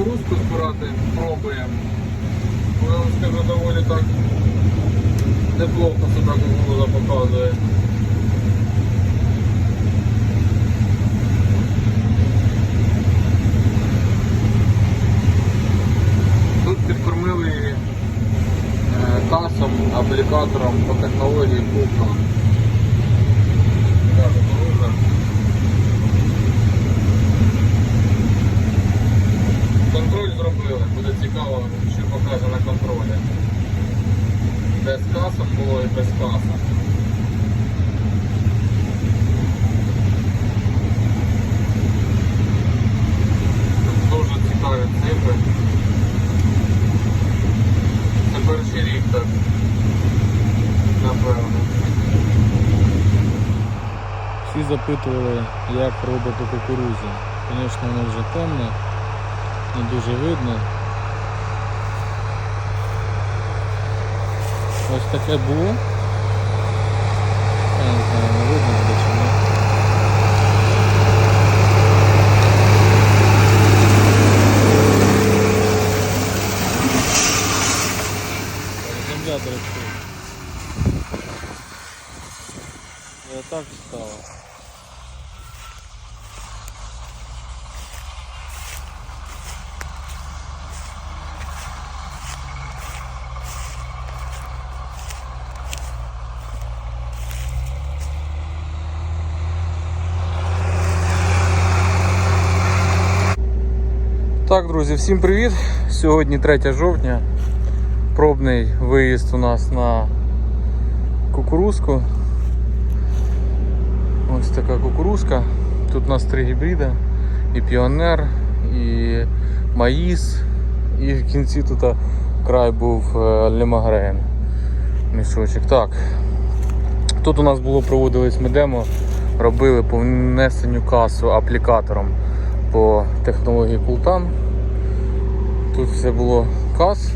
кукурузку збирати, пробуємо. Я вам скажу, доволі так неплохо себе кукуруза показує. Тут підкормили її е, касом, аплікатором по технології кухня. Так, кукуруза. Контроль зробили, буде цікаво, що покаже на контролі. Де з касом було і без каса. Тут Дуже цікаві цифри. Це перший рік так. Напевно. Всі запитували, як робити кукурузі. Звісно, воно вже темне, не дуже видно. Ось таке було. Я не знаю, не видно буде чи ні. Земля дрочить. Я так стало. Так, друзі, всім привіт! Сьогодні 3 жовтня. Пробний виїзд у нас на кукурузку. Ось така кукурузка. Тут у нас три гібрида. І піонер, і маїс, і в кінці тут край був е, лемагрейн. Мішочок. Так. Тут у нас було проводились ми демо, робили по внесенню касу аплікатором по технології Култан. Тут все було кас.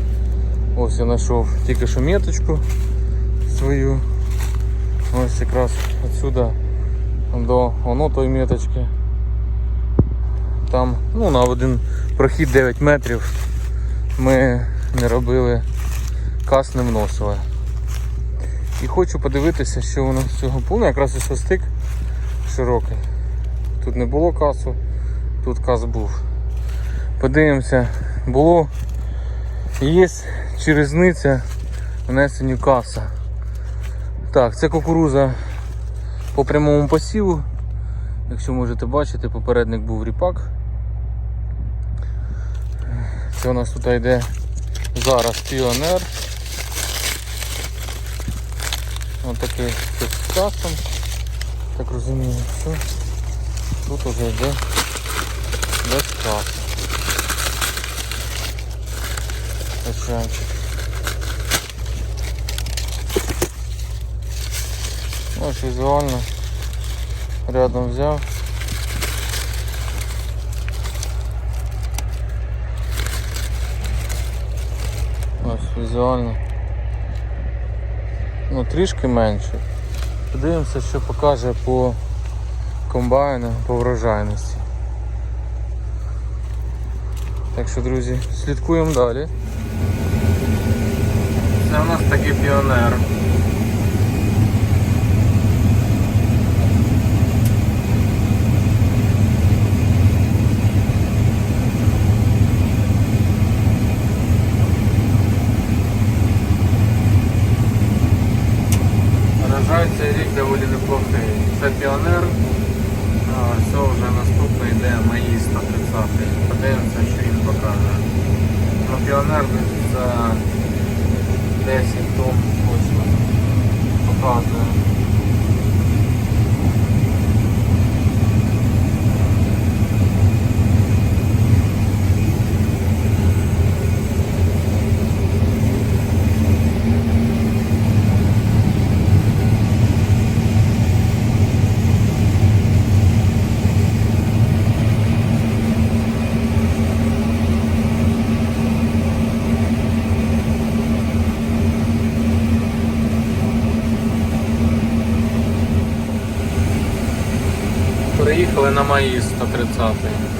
Ось я знайшов тільки що меточку свою. Ось якраз отсюда до воно тої меточки. Там ну, на один прохід 9 метрів ми не робили кас не вносили. І хочу подивитися, що воно з цього повно. Якраз ось стик широкий. Тут не було касу, тут кас був. Подивимося, було є чи різниця внесенню каса. Так, це кукуруза по прямому посіву. Якщо можете бачити, попередник був ріпак. Це у нас тут йде зараз піонер. Ось такий з касом. Так розумію, що тут уже йде без касу. Качанчик. Ось візуально рядом взяв. Ось візуально. Ну трішки менше. Подивимося, що покаже по комбайну, по врожайності. Так що, друзі, слідкуємо далі. Це у нас такий піонер. Врожай цей рік доволі неплохий. Це піонер. А все вже наступний йде мої 130. Подивимося, він. Ну, піонер за 10 тонн точно показує. Приїхали на МАїз 130.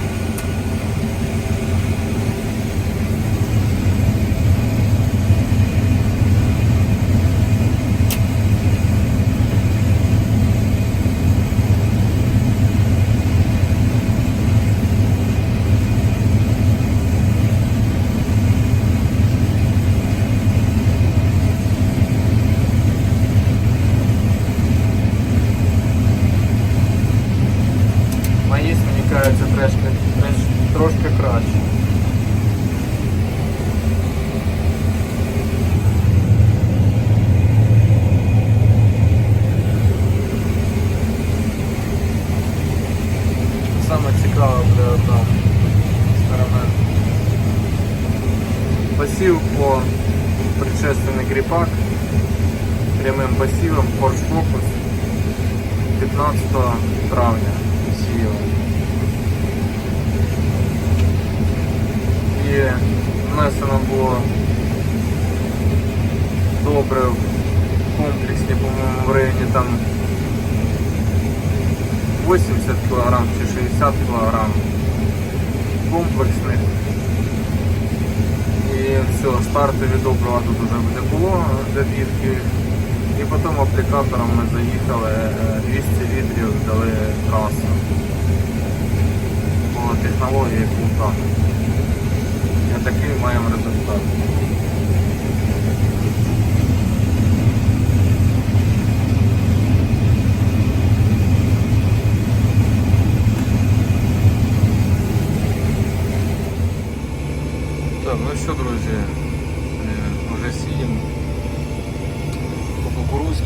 Посів по предшественний кріпак прямим посівом Porsche Focus 15 травня сіяли. І внесено було добре в комплексні, по-моєму, в районі там 80 кг чи 60 кг комплексних. І все, стартові добрива тут вже не було забірки. І потім аплікатором ми заїхали, е, 200 літрів дали трасу по технології пункта. І такий маємо результат. Так, ну що, друзі, е, вже сіємо по кукурузці.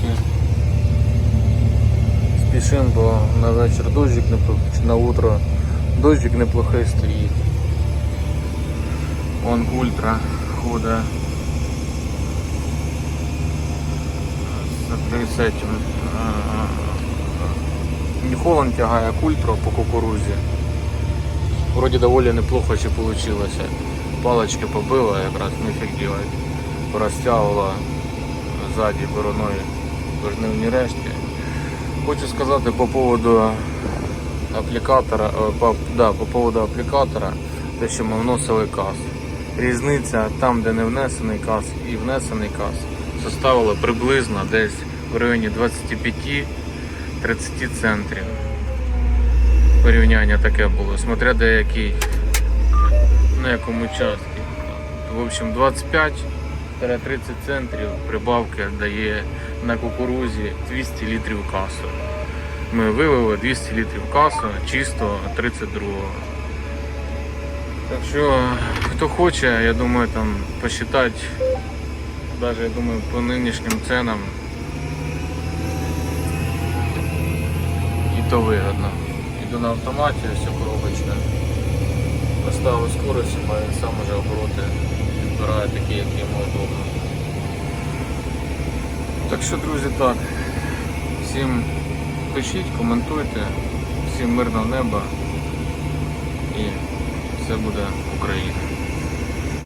Спішимо, бо на вечір дощик неплохий, чи на утро дощик неплохий стоїть. Он ультра ходить. З цим. Холланд тягає культру по кукурузі. Вроді доволі неплохо ще вийшло. Палочки побила, якраз нефіг делать. Порозтягувала ззаді бороною жнивні рештки. Хочу сказати по поводу аплікатора, е, по, да, по поводу аплікатора, те, що ми вносили каз. Різниця там, де не внесений каз і внесений каз, составила приблизно десь в районі 25-30 центрів. Порівняння таке було, смотря де який, на якому частці. В общем, 25 30 центрів прибавки дає на кукурузі 200 літрів касу. Ми вивели 200 літрів касу чисто 32-го. Так що, хто хоче, я думаю, там посчитати, навіть я думаю, по нинішнім ценам і то вигодно. Іду на автоматі, все коробочка. Поставив скорость, а сам уже обороти відбирає такі, які йому удобно. Так що, друзі, так. Всім пишіть, коментуйте, всім мирного неба і все буде Україна.